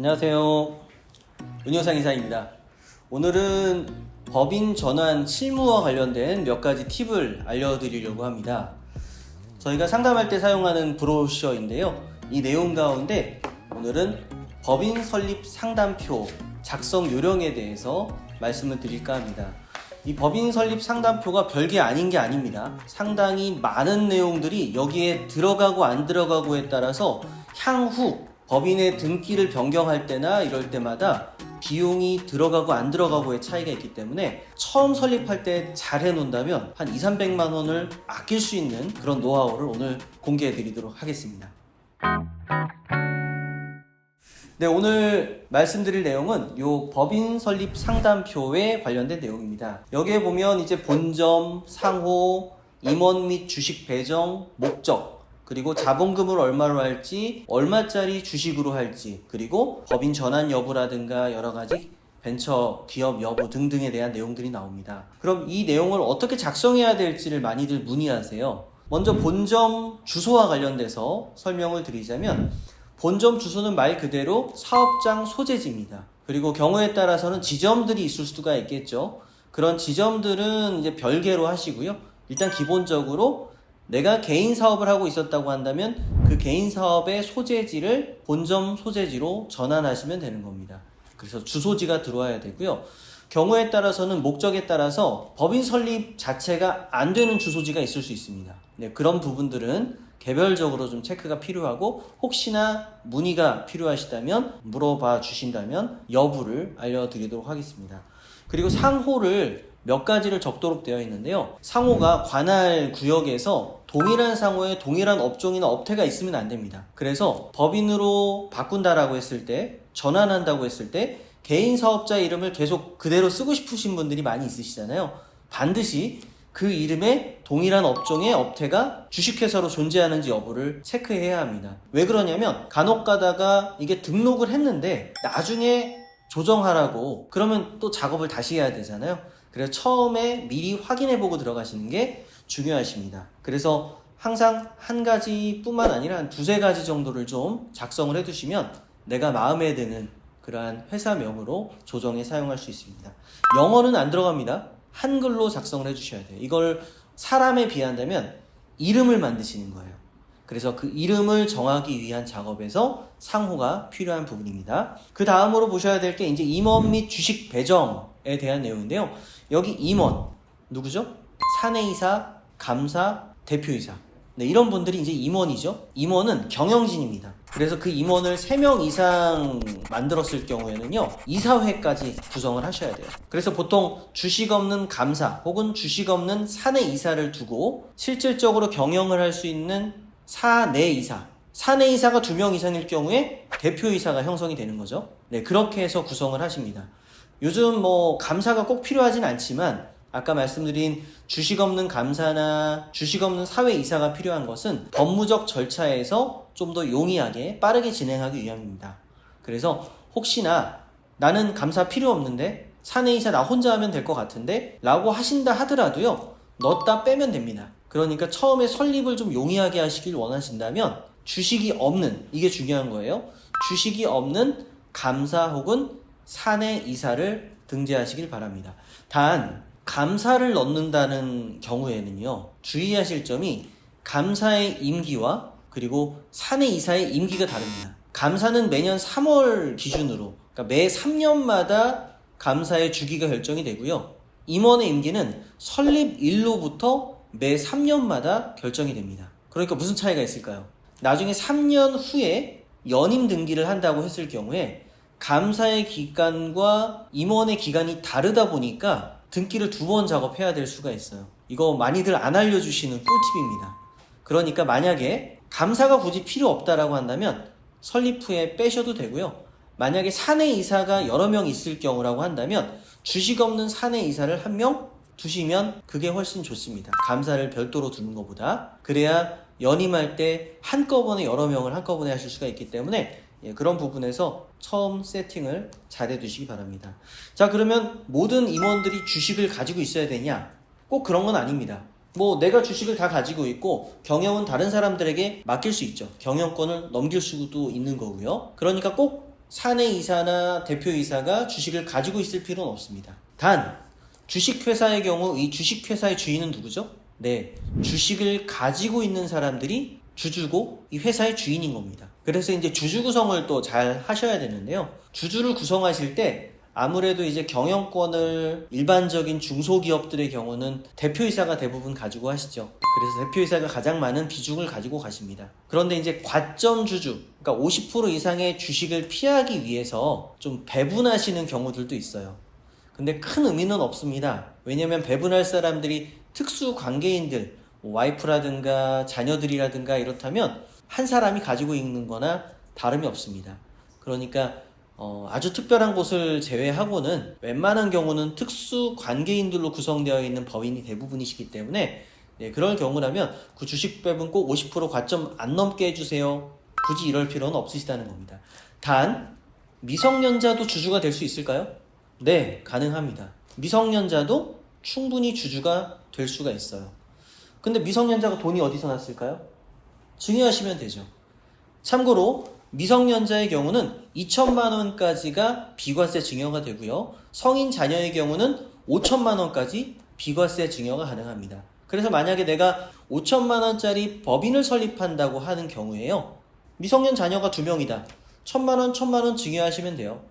안녕하세요. 은효상 이사입니다. 오늘은 법인 전환 실무와 관련된 몇 가지 팁을 알려드리려고 합니다. 저희가 상담할 때 사용하는 브로셔인데요. 이 내용 가운데 오늘은 법인 설립 상담표 작성 요령에 대해서 말씀을 드릴까 합니다. 이 법인 설립 상담표가 별게 아닌 게 아닙니다. 상당히 많은 내용들이 여기에 들어가고 안 들어가고에 따라서 향후 법인의 등기를 변경할 때나 이럴 때마다 비용이 들어가고 안 들어가고의 차이가 있기 때문에 처음 설립할 때 잘 해놓는다면 한 2, 300만 원을 아낄 수 있는 그런 노하우를 오늘 공개해 드리도록 하겠습니다. 네, 오늘 말씀드릴 내용은 요 법인 설립 상담표에 관련된 내용입니다. 여기에 보면 이제 본점, 상호, 임원 및 주식 배정, 목적, 그리고 자본금을 얼마로 할지, 얼마짜리 주식으로 할지, 그리고 법인 전환 여부라든가 여러 가지 벤처 기업 여부 등등에 대한 내용들이 나옵니다. 그럼 이 내용을 어떻게 작성해야 될지를 많이들 문의하세요. 먼저 본점 주소와 관련돼서 설명을 드리자면 본점 주소는 말 그대로 사업장 소재지입니다. 그리고 경우에 따라서는 지점들이 있을 수가 있겠죠. 그런 지점들은 이제 별개로 하시고요. 일단 기본적으로 내가 개인 사업을 하고 있었다고 한다면 그 개인 사업의 소재지를 본점 소재지로 전환하시면 되는 겁니다. 그래서 주소지가 들어와야 되고요. 경우에 따라서는 목적에 따라서 법인 설립 자체가 안 되는 주소지가 있을 수 있습니다. 네, 그런 부분들은 개별적으로 좀 체크가 필요하고 혹시나 문의가 필요하시다면 물어봐 주신다면 여부를 알려드리도록 하겠습니다. 그리고 상호를 몇 가지를 적도록 되어 있는데요. 상호가 관할 구역에서 동일한 상호에 동일한 업종이나 업태가 있으면 안 됩니다. 그래서 법인으로 바꾼다라고 했을 때, 전환한다고 했을 때, 개인 사업자 이름을 계속 그대로 쓰고 싶으신 분들이 많이 있으시잖아요. 반드시 그 이름에 동일한 업종의 업태가 주식회사로 존재하는지 여부를 체크해야 합니다. 왜 그러냐면 간혹 가다가 이게 등록을 했는데 나중에 조정하라고 그러면 또 작업을 다시 해야 되잖아요. 그래서 처음에 미리 확인해 보고 들어가시는 게 중요하십니다. 그래서 항상 한 가지뿐만 아니라 한 두세 가지 정도를 좀 작성을 해 두시면 내가 마음에 드는 그러한 회사명으로 조정에 사용할 수 있습니다. 영어는 안 들어갑니다. 한글로 작성을 해 주셔야 돼요. 이걸 사람에 비한다면 이름을 만드시는 거예요. 그래서 그 이름을 정하기 위한 작업에서 상호가 필요한 부분입니다. 그 다음으로 보셔야 될 게 이제 임원 및 주식 배정 에 대한 내용인데요. 여기 임원 누구죠? 사내이사, 감사, 대표이사. 네, 이런 분들이 이제 임원이죠. 임원은 경영진입니다. 그래서 그 임원을 3명 이상 만들었을 경우에는요, 이사회까지 구성을 하셔야 돼요. 그래서 보통 주식 없는 감사 혹은 주식 없는 사내 이사를 두고 실질적으로 경영을 할 수 있는 사내 이사, 사내 이사가 2명 이상일 경우에 대표 이사가 형성이 되는 거죠. 네, 그렇게 해서 구성을 하십니다. 요즘 뭐 감사가 꼭 필요하진 않지만 아까 말씀드린 주식 없는 감사나 주식 없는 사회 이사가 필요한 것은 법무적 절차에서 좀 더 용이하게 빠르게 진행하기 위함입니다. 그래서 혹시나 나는 감사 필요 없는데 사내 이사 나 혼자 하면 될 것 같은데 라고 하신다 하더라도요. 넣었다 빼면 됩니다. 그러니까 처음에 설립을 좀 용이하게 하시길 원하신다면 주식이 없는 이게 중요한 거예요. 주식이 없는 감사 혹은 사내 이사를 등재하시길 바랍니다. 단 감사를 넣는다는 경우에는요. 주의하실 점이 감사의 임기와 그리고 사내 이사의 임기가 다릅니다. 감사는 매년 3월 기준으로 그러니까 매 3년마다 감사의 주기가 결정이 되고요. 임원의 임기는 설립 일로부터 매 3년마다 결정이 됩니다. 그러니까 무슨 차이가 있을까요? 나중에 3년 후에 연임 등기를 한다고 했을 경우에 감사의 기간과 임원의 기간이 다르다 보니까 등기를 두 번 작업해야 될 수가 있어요. 이거 많이들 안 알려주시는 꿀팁입니다. 그러니까 만약에 감사가 굳이 필요 없다라고 한다면 설립 후에 빼셔도 되고요. 만약에 사내 이사가 여러 명 있을 경우라고 한다면 주식 없는 사내 이사를 한 명 두시면 그게 훨씬 좋습니다. 감사를 별도로 두는 것보다 그래야 연임할 때 한꺼번에 여러 명을 한꺼번에 하실 수가 있기 때문에 예, 그런 부분에서 처음 세팅을 잘 해두시기 바랍니다. 자, 그러면 모든 임원들이 주식을 가지고 있어야 되냐? 꼭 그런 건 아닙니다. 뭐 내가 주식을 다 가지고 있고 경영은 다른 사람들에게 맡길 수 있죠. 경영권을 넘길 수도 있는 거고요. 그러니까 꼭 사내 이사나 대표 이사가 주식을 가지고 있을 필요는 없습니다. 단, 주식회사의 경우 이 주식회사의 주인은 누구죠? 네, 주식을 가지고 있는 사람들이 주주고 이 회사의 주인인 겁니다. 그래서 이제 주주 구성을 또 잘 하셔야 되는데요. 주주를 구성하실 때 아무래도 이제 경영권을 일반적인 중소기업들의 경우는 대표이사가 대부분 가지고 하시죠. 그래서 대표이사가 가장 많은 비중을 가지고 가십니다. 그런데 이제 과점 주주, 그러니까 50% 이상의 주식을 피하기 위해서 좀 배분하시는 경우들도 있어요. 근데 큰 의미는 없습니다. 왜냐면 배분할 사람들이 특수 관계인들, 뭐 와이프라든가 자녀들이라든가 이렇다면 한 사람이 가지고 있는 거나 다름이 없습니다. 그러니까 어, 아주 특별한 곳을 제외하고는 웬만한 경우는 특수 관계인들로 구성되어 있는 법인이 대부분이시기 때문에 네, 그럴 경우라면 그 주식 배분 꼭 50% 과점 안 넘게 해주세요. 굳이 이럴 필요는 없으시다는 겁니다. 단 미성년자도 주주가 될 수 있을까요? 네, 가능합니다. 미성년자도 충분히 주주가 될 수가 있어요. 근데 미성년자가 돈이 어디서 났을까요? 증여하시면 되죠. 참고로 미성년자의 경우는 2천만 원까지가 비과세 증여가 되고요. 성인 자녀의 경우는 5천만 원까지 비과세 증여가 가능합니다. 그래서 만약에 내가 5천만 원짜리 법인을 설립한다고 하는 경우에요. 미성년 자녀가 두 명이다. 천만 원, 천만 원 증여하시면 돼요.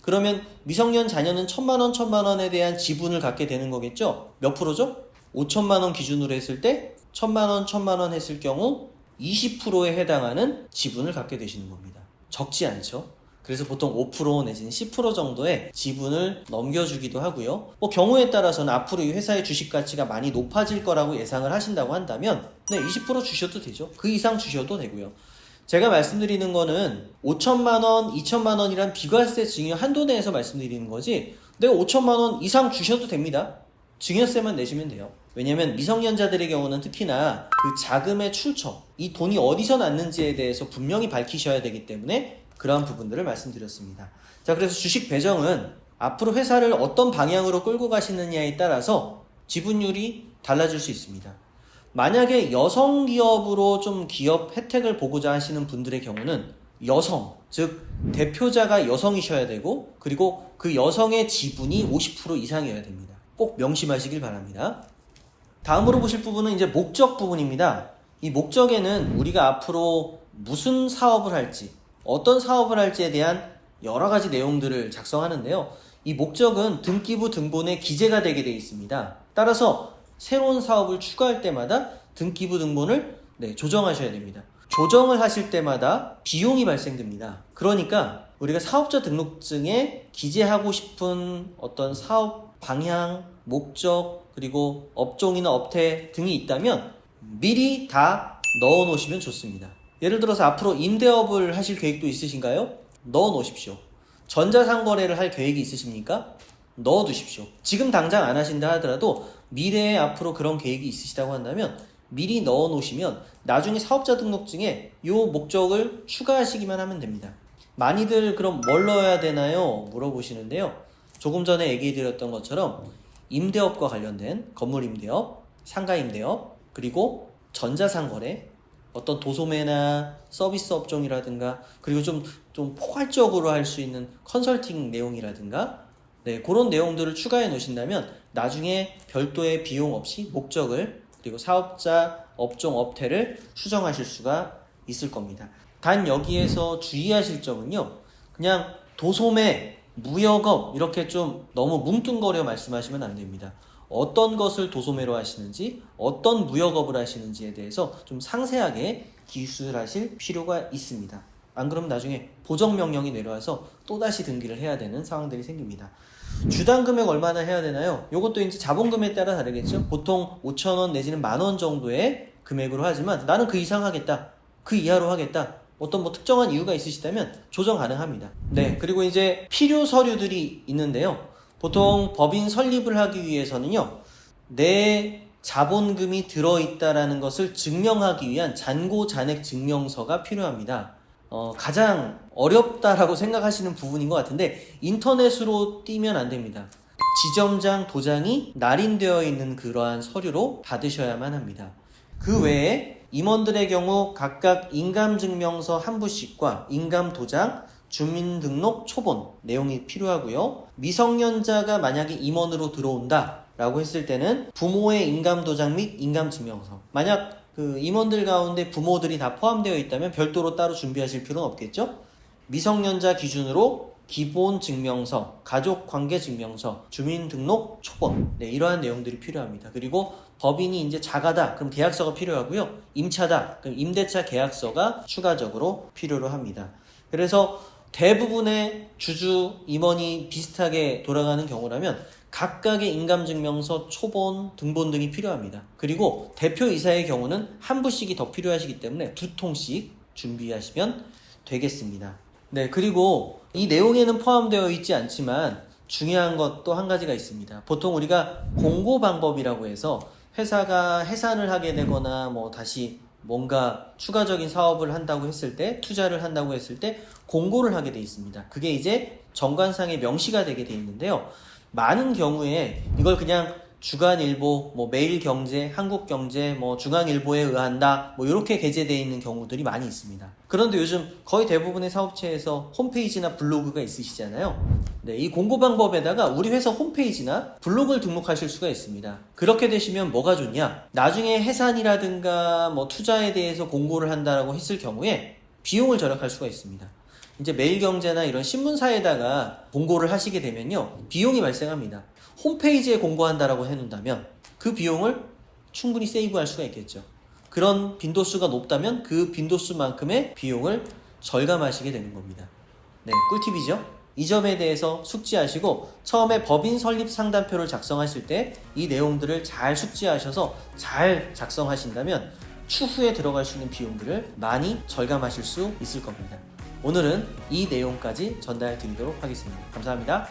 그러면 미성년 자녀는 천만 원, 천만 원에 대한 지분을 갖게 되는 거겠죠? 몇 프로죠? 5천만 원 기준으로 했을 때 천만 원, 천만 원 했을 경우 20%에 해당하는 지분을 갖게 되시는 겁니다. 적지 않죠? 그래서 보통 5% 내지는 10% 정도의 지분을 넘겨주기도 하고요. 뭐 경우에 따라서는 앞으로 이 회사의 주식 가치가 많이 높아질 거라고 예상을 하신다고 한다면 네, 20% 주셔도 되죠. 그 이상 주셔도 되고요. 제가 말씀드리는 거는 5천만 원, 2천만 원이란 비과세 증여 한도 내에서 말씀드리는 거지 내가 5천만 원 이상 주셔도 됩니다. 증여세만 내시면 돼요. 왜냐면 미성년자들의 경우는 특히나 그 자금의 출처, 이 돈이 어디서 났는지에 대해서 분명히 밝히셔야 되기 때문에 그러한 부분들을 말씀드렸습니다. 자, 그래서 주식 배정은 앞으로 회사를 어떤 방향으로 끌고 가시느냐에 따라서 지분율이 달라질 수 있습니다. 만약에 여성 기업으로 좀 기업 혜택을 보고자 하시는 분들의 경우는 여성, 즉 대표자가 여성이셔야 되고 그리고 그 여성의 지분이 50% 이상이어야 됩니다. 꼭 명심하시길 바랍니다. 다음으로 보실 부분은 이제 목적 부분입니다. 이 목적에는 우리가 앞으로 무슨 사업을 할지, 어떤 사업을 할지에 대한 여러 가지 내용들을 작성하는데요. 이 목적은 등기부 등본에 기재가 되게 되어 있습니다. 따라서 새로운 사업을 추가할 때마다 등기부 등본을 네, 조정하셔야 됩니다. 조정을 하실 때마다 비용이 발생됩니다. 그러니까 우리가 사업자 등록증에 기재하고 싶은 어떤 사업 방향, 목적, 그리고 업종이나 업태 등이 있다면 미리 다 넣어 놓으시면 좋습니다. 예를 들어서 앞으로 임대업을 하실 계획도 있으신가요? 넣어 놓으십시오. 전자상거래를 할 계획이 있으십니까? 넣어 두십시오. 지금 당장 안 하신다 하더라도 미래에 앞으로 그런 계획이 있으시다고 한다면 미리 넣어 놓으시면 나중에 사업자 등록증에 이 목적을 추가하시기만 하면 됩니다. 많이들 그럼 뭘 넣어야 되나요? 물어보시는데요. 조금 전에 얘기 드렸던 것처럼 임대업과 관련된 건물 임대업, 상가 임대업, 그리고 전자상거래, 어떤 도소매나 서비스 업종이라든가, 그리고 좀, 좀 포괄적으로 할 수 있는 컨설팅 내용이라든가, 네, 그런 내용들을 추가해 놓으신다면 나중에 별도의 비용 없이 목적을 그리고 사업자, 업종, 업태를 수정하실 수가 있을 겁니다. 단 여기에서 주의하실 점은요. 그냥 도소매, 무역업 이렇게 좀 너무 뭉뚱거려 말씀하시면 안 됩니다. 어떤 것을 도소매로 하시는지, 어떤 무역업을 하시는지에 대해서 좀 상세하게 기술하실 필요가 있습니다. 안 그러면 나중에 보정 명령이 내려와서 또다시 등기를 해야 되는 상황들이 생깁니다. 주당 금액 얼마나 해야 되나요? 이것도 이제 자본금에 따라 다르겠죠. 보통 5천 원 내지는 만 원 정도의 금액으로 하지만 나는 그 이상 하겠다. 그 이하로 하겠다. 어떤 뭐 특정한 이유가 있으시다면 조정 가능합니다. 네, 그리고 이제 필요 서류들이 있는데요. 보통 법인 설립을 하기 위해서는요. 내 자본금이 들어있다라는 것을 증명하기 위한 잔고 잔액 증명서가 필요합니다. 어, 가장 어렵다라고 생각하시는 부분인 것 같은데 인터넷으로 띄면 안 됩니다. 지점장 도장이 날인되어 있는 그러한 서류로 받으셔야만 합니다. 그 외에 임원들의 경우 각각 인감증명서 한 부씩과 인감도장, 주민등록 초본 내용이 필요하고요. 미성년자가 만약에 임원으로 들어온다 라고 했을 때는 부모의 인감도장 및 인감증명서. 만약 그 임원들 가운데 부모들이 다 포함되어 있다면 별도로 따로 준비하실 필요는 없겠죠? 미성년자 기준으로 기본 증명서, 가족 관계 증명서, 주민등록 초본, 네, 이러한 내용들이 필요합니다. 그리고 법인이 이제 자가다, 그럼 계약서가 필요하고요. 임차다, 그럼 임대차 계약서가 추가적으로 필요로 합니다. 그래서 대부분의 주주 임원이 비슷하게 돌아가는 경우라면 각각의 인감증명서, 초본, 등본 등이 필요합니다. 그리고 대표이사의 경우는 한 부씩이 더 필요하시기 때문에 두 통씩 준비하시면 되겠습니다. 네, 그리고 이 내용에는 포함되어 있지 않지만 중요한 것도 한 가지가 있습니다. 보통 우리가 공고 방법이라고 해서 회사가 해산을 하게 되거나 뭐 다시 뭔가 추가적인 사업을 한다고 했을 때 투자를 한다고 했을 때 공고를 하게 돼 있습니다. 그게 이제 정관상에 명시가 되게 돼 있는데요. 많은 경우에 이걸 그냥 주간일보, 뭐 매일경제, 한국경제, 뭐 중앙일보에 의한다, 뭐 이렇게 게재되어 있는 경우들이 많이 있습니다. 그런데 요즘 거의 대부분의 사업체에서 홈페이지나 블로그가 있으시잖아요. 네, 이 공고 방법에다가 우리 회사 홈페이지나 블로그를 등록하실 수가 있습니다. 그렇게 되시면 뭐가 좋냐? 나중에 해산이라든가 뭐 투자에 대해서 공고를 한다라고 했을 경우에 비용을 절약할 수가 있습니다. 이제 매일경제나 이런 신문사에다가 공고를 하시게 되면요 비용이 발생합니다. 홈페이지에 공고한다라고 해놓는다면 그 비용을 충분히 세이브할 수가 있겠죠. 그런 빈도수가 높다면 그 빈도수만큼의 비용을 절감하시게 되는 겁니다. 네, 꿀팁이죠. 이 점에 대해서 숙지하시고 처음에 법인 설립 상담표를 작성하실 때 이 내용들을 잘 숙지하셔서 잘 작성하신다면 추후에 들어갈 수 있는 비용들을 많이 절감하실 수 있을 겁니다. 오늘은 이 내용까지 전달 드리도록 하겠습니다. 감사합니다.